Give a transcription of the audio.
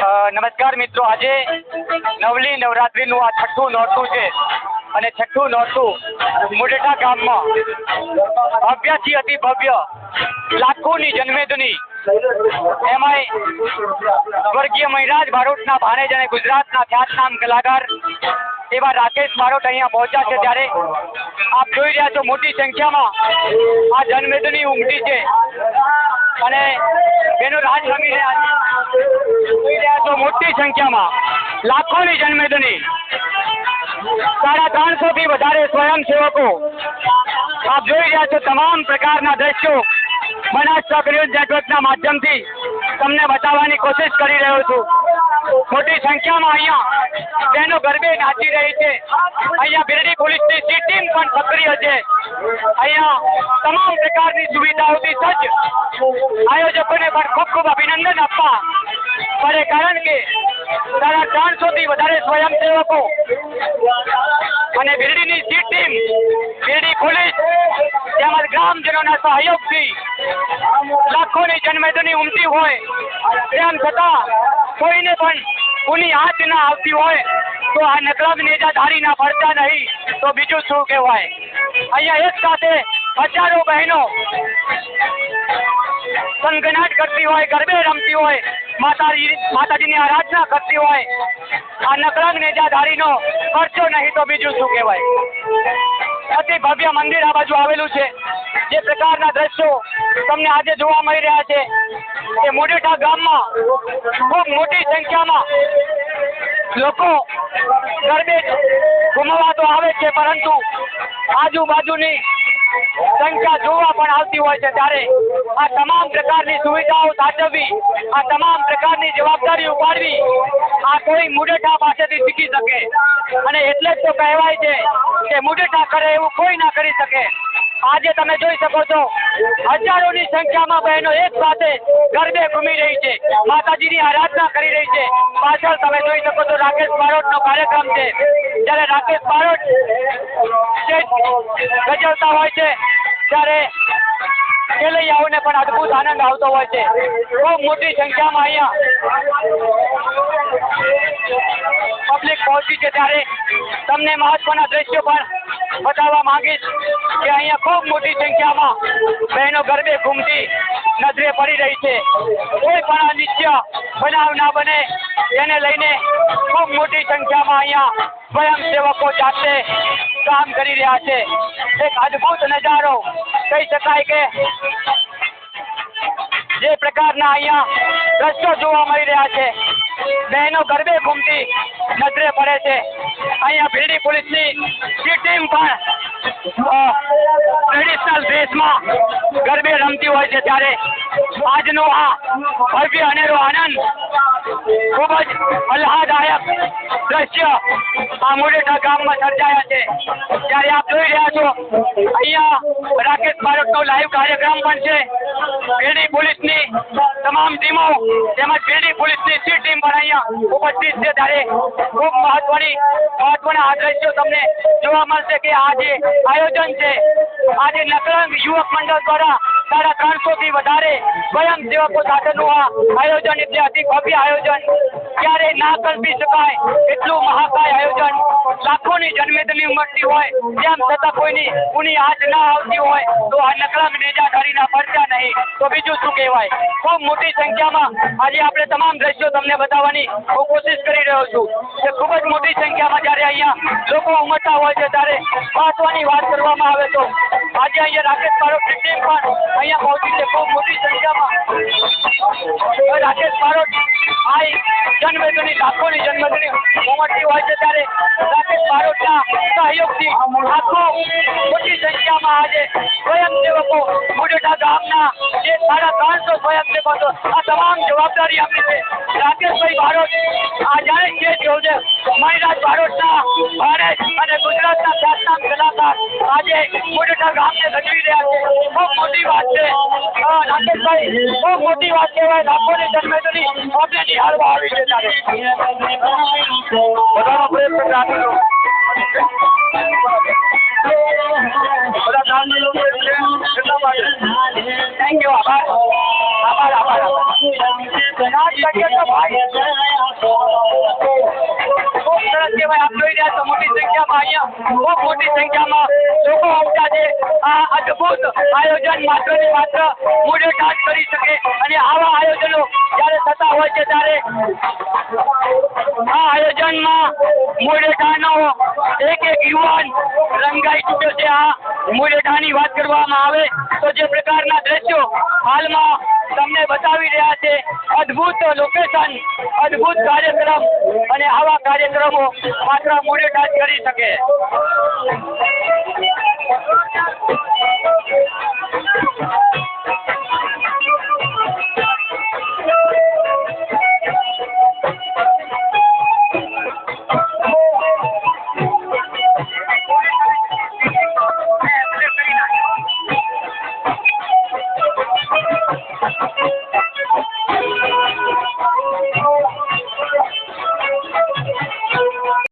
નમસ્કાર મિત્રો. આજે નવલી નવરાત્રીનું આ છઠ્ઠું નોરતું છે. અને છઠ્ઠું નોરતું મુડેઠા ગામમાં ભવ્યથી અતિ ભવ્ય લાખોની જન્મેદની. એમાંય સ્વર્ગીય મહિરાજ બારોટના ભાણેજ અને ગુજરાતના ખ્યાતનામ કલાકાર એવા રાકેશ બારોટ અહીંયા પહોંચ્યા છે. ત્યારે આપ જોઈ રહ્યા છો મોટી સંખ્યામાં આ જન્મેદની ઉમટી છે. અને એનું રાજ રમી રહ્યા છે મોટી સંખ્યામાં, લાખોની જન્મેદની. સાડા ત્રણસો થી વધારે સ્વયંસેવકો. આપ જોઈ રહ્યા છો તમામ પ્રકારના દ્રશ્યો બનાસકાંઠા ન્યૂઝ નેટવર્કના માધ્યમથી તમને બતાવવાની કોશિશ કરી રહ્યો છું. મોટી સંખ્યામાં અહીંયા બહેનો ગરબે નાચી રહી છે. અહીંયા બિરડી પોલીસની સી ટીમ પણ સક્રિય છે. અહીંયા તમામ પ્રકારની સુવિધાઓથી સજ્જ આયોજકોને પણ ખૂબ ખૂબ અભિનંદન આપવા. પડે કારણ કે સાડા ત્રણસોથી વધારે સ્વયંસેવકો અને બિરડીની સી ટીમ બિરડી પોલીસ તેમજ ગ્રામજનોના સહયોગથી લાખોની જન્મેદની ઉમટી હોય, તેમ છતાં કોઈને પણ કોની હાથ ના આવતી હોય, તો આ નકલમ નેજાધારી ના ફરતા નહીં, તો બીજું શું કહેવાય? અહીંયા એક સાથે હજારો બહેનો સનગનાટ કરતી હોય, ગરબે રમતી હોય, માતાજી, માતાજીની આરાધના કરતી હોય, આ નકલંગ નેજાધારીનો ખર્ચો નહીં, તો બીજું શું કહેવાય? અતિ ભવ્ય મંદિર આ બાજુ આવેલું છે. જે પ્રકારના દ્રશ્યો તમને આજે જોવા મળી રહ્યા છે. કે મોડીઠા ગામમાં ખૂબ મોટી સંખ્યામાં લોકો ગરબે ઘૂમવા તો આવે છે, પરંતુ આજુબાજુની સંખ્યા જોવા પણ આવતી હોય છે ત્યારે આ તમામ પ્રકારની સુવિધાઓ સાચવવી, આ તમામ પ્રકારની જવાબદારી ઉપાડવી, આ કોઈ મુડેઠા પાસેથી શીખી શકે. અને એટલે જ તો કહેવાય છે કે મુડેઠા કરે એવું કોઈ ના કરી શકે. આજે તમે જોઈ શકો છો, હજારોની સંખ્યામાં બહેનો એક સાથે ગરબે ઘૂમી રહી છે. માતાજીની આરાધના કરી રહી છે. પાછળ તમે જોઈ શકો છો રાકેશ બારોટનો કાર્યક્રમ છે. જ્યારે રાકેશ બારોટ ગજવતા હોય છે ત્યારે ખેલૈયાઓને પણ અદભુત આનંદ આવતો હોય છે. ખૂબ મોટી સંખ્યામાં અહીંયા પબ્લિક પહોંચી છે. ત્યારે તમને મહત્વના દ્રશ્યો પણ બતાવવા માંગીશ કે અહીંયા ખૂબ મોટી સંખ્યામાં બહેનો ગરબે ઘૂમતી નજરે પડી રહી છે. કોઈ પણ નિત્ય બનાવ ના બને એને લઈને ખૂબ મોટી સંખ્યામાં અહીંયા સ્વયંસેવકો જાતે કામ કરી રહ્યા છે. એક અદ્ભુત નજારો કહી શકાય કે જે પ્રકારના અહીંયા દ્રશ્યો જોવા મળી રહ્યા છે. બહેનો ગરબે ઘૂમતી નજરે પડે છે. અહીંયા ભીડી પોલીસની સી ટીમ પણ ટ્રેડિશનલ ડ્રેસમાં ગરબે રમતી હોય છે ત્યારે. આજનો આ ભવ્ય અનેરો આનંદ ખૂબ જ આહલાદાયક દ્રશ્ય આ મોડેટા ગામમાં સર્જાયા છે. ત્યારે આપ જોઈ રહ્યા છો, અહીંયા રાકેશ ભારતનો લાઈવ કાર્યક્રમ પણ છે. પેઢી પોલીસની તમામ ટીમો તેમજ પેઢી પોલીસની સી ટીમ પણ અહીંયા ઉપસ્થિત છે. ત્યારે ખૂબ મહત્વની, મહત્વના આ દ્રશ્યો તમને જોવા મળશે કે આ જે આયોજન છે આજે નકલંગ યુવક મંડળ દ્વારા સાડા ત્રણસો થી વધારે સ્વયંસેવકો સાથેનું આ આયોજન એટલે અતિ ભવ્ય આયોજન. ક્યારે ના કલ્પી શકાય એટલું મહાકાય આયોજન. લાખોની જન્મેદની ઉમટતી હોય તેમ છતાં કોઈની કોની આજ ના આવતી હોય, તો આ નકલંગ નેજાધારીના પડતા નહીં. તો બીજું શું કહેવાય? ખૂબ મોટી સંખ્યામાં આજે આપણે તમામ દ્રશ્યો તમને બતાવવાની હું કોશિશ કરી રહ્યો છું કે ખૂબ જ મોટી સંખ્યામાં જ્યારે અહીંયા લોકો ઉમટતા હોય છે, ત્યારે મહત્વની વાત કરવામાં આવે તો આજે અહીંયા રાકેશ બારોટની ટીમ પણ અહીંયા પહોંચી છે ખૂબ મોટી સંખ્યામાં. રાકેશ બારોટ આ જન્મદિની લાખોની જન્મદિની ઉમટતી હોય છે ત્યારે રાકેશ બારોટના સહયોગથી લાખો મોટી સંખ્યામાં આજે સ્વયંસેવકો મુડેઠા ગામના જે સાડા ત્રણસો સ્વયંસેવકો આ તમામ જવાબદારી આપી છે. રાકેશભાઈ બારોટ આ જાણે છે જોજે મહિરાજ બારોટના ભારત અને ગુજરાતના ખ્યાતનામ કલાકાર આજે મુડેઠા ગામને ગજવી રહ્યા છે. ખૂબ મોટી વાત છે. રાકેશભાઈ ખૂબ મોટી વાત કહેવાય. લાખોની જન્મેદની આપણે નિહાળવા આવી છે ત્યારે બધાનો પ્રયત્ન ચાલુ લો. બધા ગામના લોકો એટલે એટલા માટે થેન્ક યુ આભાર. આભાર આભાર આભાર. મોટી સંખ્યામાં અહીંયા ખૂબ મોટી સંખ્યામાં લોકો આવતા છે. આ અદભુત આયોજન માત્ર માત્ર મૂળે કરી શકે અને આવા આયોજનો જ્યારે થતા હોય છે ત્યારે આ આયોજનમાં મૂળેટાનો એક એક યુવાન રંગાઈ ચૂક્યો છે. આ મૂળેટાની વાત કરવામાં આવે તો જે પ્રકારના દ્રશ્યો હાલમાં તમને બતાવી રહ્યા છે. અદ્ભુત લોકેશન અદ્ભુત કાર્યક્રમ અને આવા કાર્યક્રમો માત્ર મૂળેટા જ કરી શકે.